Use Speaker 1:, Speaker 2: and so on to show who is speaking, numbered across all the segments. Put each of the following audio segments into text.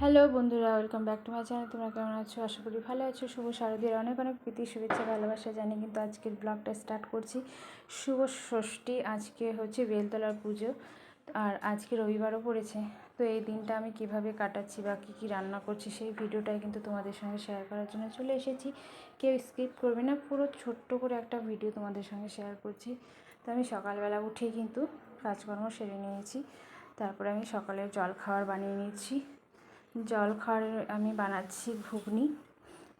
Speaker 1: Hello বন্ধুরা, welcome back to my channel. তোমরা কেমন আছো? আশা করি ভালো আছো। শুভ শারদীর অনেক অনেক প্রীতি, শুভেচ্ছা, ভালোবাসা জানি কিন্তু আজকের ব্লগটা স্টার্ট করছি। শুভ ষষ্ঠী, আজকে হচ্ছে বেলতলার পুজো আর আজকে রবিবারও পড়েছে। তো এই দিনটা আমি কীভাবে কাটাচ্ছি বা কী কী রান্না করছি সেই ভিডিওটাই কিন্তু তোমাদের সঙ্গে শেয়ার করার জন্য চলে এসেছি। কেউ স্কিপ করবে না, পুরো ছোট্ট করে একটা ভিডিও তোমাদের সঙ্গে শেয়ার করছি। তো আমি সকালবেলা উঠেই কিন্তু কাজকর্ম সেরে নিয়েছি। তারপরে আমি সকালের জল খাবার বানিয়ে নিয়েছি জল খাওয়ার আমি বানাচ্ছি ঘুগনি।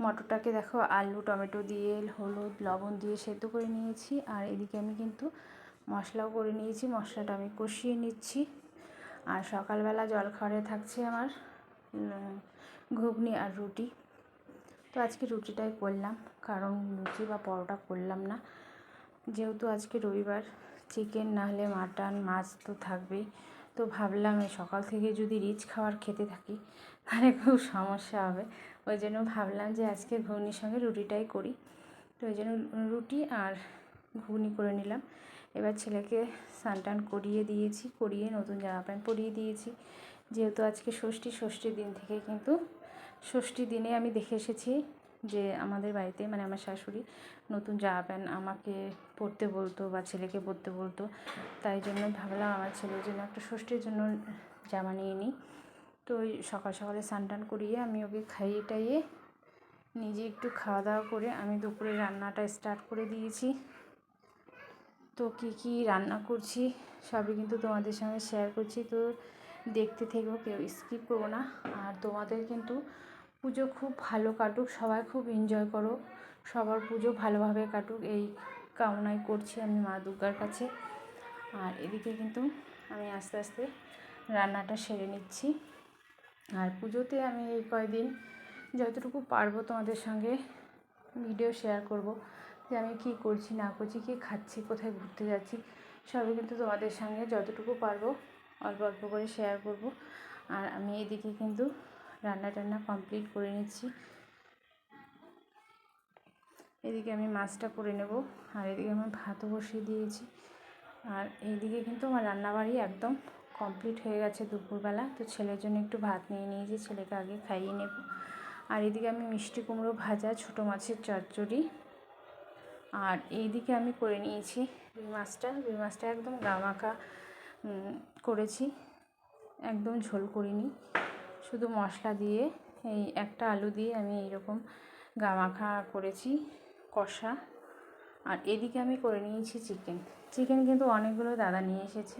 Speaker 1: মটরটাকে দেখো আলু, টমেটো দিয়ে, হলুদ, লবণ দিয়ে সেদ্ধ করে নিয়েছি। আর এদিকে আমি কিন্তু মশলাও করে নিয়েছি, মশলাটা আমি কষিয়ে নিচ্ছি। আর সকালবেলা জল খাওয়ারে থাকছে আমার ঘুগনি আর রুটি। তো আজকে রুটিটাই করলাম, কারণ লুচি বা পরোটা করলাম না। যেহেতু আজকে রবিবার, চিকেন না হলে মাটন, মাছ তো থাকবেই। তো ভাবলাম এই সকাল থেকে যদি রিচ খাবার খেতে থাকি, তাহলে খুব সমস্যা হবে। ওই জন্য ভাবলাম যে আজকে ঘুগনির সঙ্গে রুটিটাই করি। তো ওই জন্য রুটি আর ঘুগনি করে নিলাম। এবার ছেলেকে স্নান করিয়ে দিয়েছি, করিয়ে নতুন জামা প্যান্ট পরিয়ে দিয়েছি। যেহেতু আজকে ষষ্ঠী, ষষ্ঠীর দিন থেকে কিন্তু ষষ্ঠীর দিনে আমি দেখে এসেছি যে আমাদের বাড়িতে মানে আমার শাশুড়ি নতুন জামা প্যান্ট আমাকে পরতে বলতো বা ছেলেকে পরতে বলতো। তাই জন্য ভাবলাম আমার ছেলের জন্য একটা ষষ্ঠীর জন্য জামা নিয়ে নিই। তো ওই সকাল সকালে স্নান টান করিয়ে আমি ওকে খাইয়ে টাইয়ে নিজে একটু খাওয়া দাওয়া করে আমি দুপুরে রান্নাটা স্টার্ট করে দিয়েছি। তো কী কী রান্না করছি সবই কিন্তু তোমাদের সঙ্গে শেয়ার করছি। তো দেখতে থেকেও কেউ স্কিপ করব না। আর তোমাদের কিন্তু পুজো খুব ভালো কাটুক, সবাই খুব এনজয় করো সবার পুজো ভালোভাবে কাটুক, এই কামনাই করছি আমি মা দুর্গার কাছে। আর এদিকে কিন্তু আমি আস্তে আস্তে রান্নাটা সেরে নিচ্ছি। আর পুজোতে আমি এই কয়দিন যতটুকু পারব তোমাদের সঙ্গে ভিডিও শেয়ার করব, যে আমি কী করছি, না করছি, কী খাচ্ছি, কোথায় ঘুরতে যাচ্ছি, সবই কিন্তু তোমাদের সঙ্গে যতটুকু পারব অল্প অল্প করে শেয়ার করব। আর আমি এদিকে কিন্তু রান্না টান্না কমপ্লিট করে নিচ্ছি। এদিকে আমি মাছটা করে নেব, আর এদিকে আমি ভাতও বসিয়ে দিয়েছি। আর এইদিকে কিন্তু আমার রান্নাবাড়ি একদম কমপ্লিট হয়ে গেছে দুপুরবেলা, তো ছেলের জন্য একটু ভাত নিয়ে নিয়েছি, ছেলেকে আগে খাইয়ে নেব। আর এদিকে আমি মিষ্টি কুমড়ো ভাজা, ছোটো মাছের চচ্চড়ি। আর এইদিকে আমি করে নিয়েছি রুই মাছটা। রুই মাছটা একদম গামাখা করেছি, একদম ঝোল করিনি। শুধু মশলা দিয়ে, এই একটা আলু দিয়ে আমি এইরকম গামাখা করেছি, কষা। আর এদিকে আমি করে নিয়েছি চিকেন। চিকেন কিন্তু অনেকগুলো দাদা নিয়ে এসেছে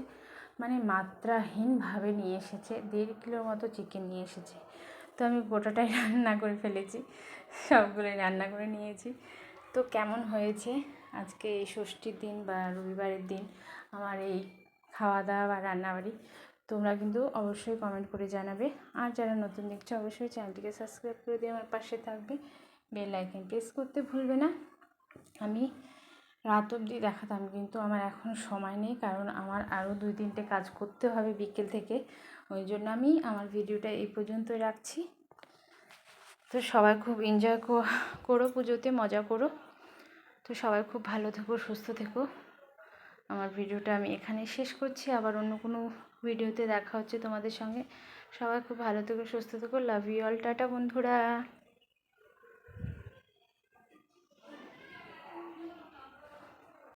Speaker 1: মানে মাত্রাহীনভাবে নিয়ে এসেছে, দেড় কিলোর মতো চিকেন নিয়ে এসেছে। তো আমি গোটাটাই রান্না করে ফেলেছি, সবগুলোই রান্না করে নিয়েছি। তো কেমন হয়েছে আজকে এই ষষ্ঠীর দিন বা রবিবারের দিন আমার এই খাওয়া দাওয়া বা রান্নাবাড়ি? তোমরা কিন্তু অবশ্যই কমেন্ট করে জানাবে। আর যারা নতুন দেখছ, অবশ্যই চ্যানেলটিকে সাবস্ক্রাইব করে দিয়ে আমার পাশে থাকবে। বেল আইকন প্রেস করতে ভুলবে না। আমি রাত অবধি দেখাতাম, কিন্তু আমার এখন সময় নেই, কারণ আমার আরও দুই তিনটে কাজ করতে হবে বিকেল থেকে। ওই জন্য আমি আমার ভিডিওটা এই পর্যন্ত রাখছি। তো সবাই খুব এনজয় করো পুজোতে, মজা করো। তো সবাই খুব ভালো থেকো, সুস্থ থেকো। আমার ভিডিওটা আমি এখানে শেষ করছি। আবার অন্য কোনো ভিডিওতে দেখা হচ্ছে তোমাদের সঙ্গে। সবাই খুব ভালো থেকো, সুস্থ থেকো। লাভ ইউ অল টাটা বন্ধুরা।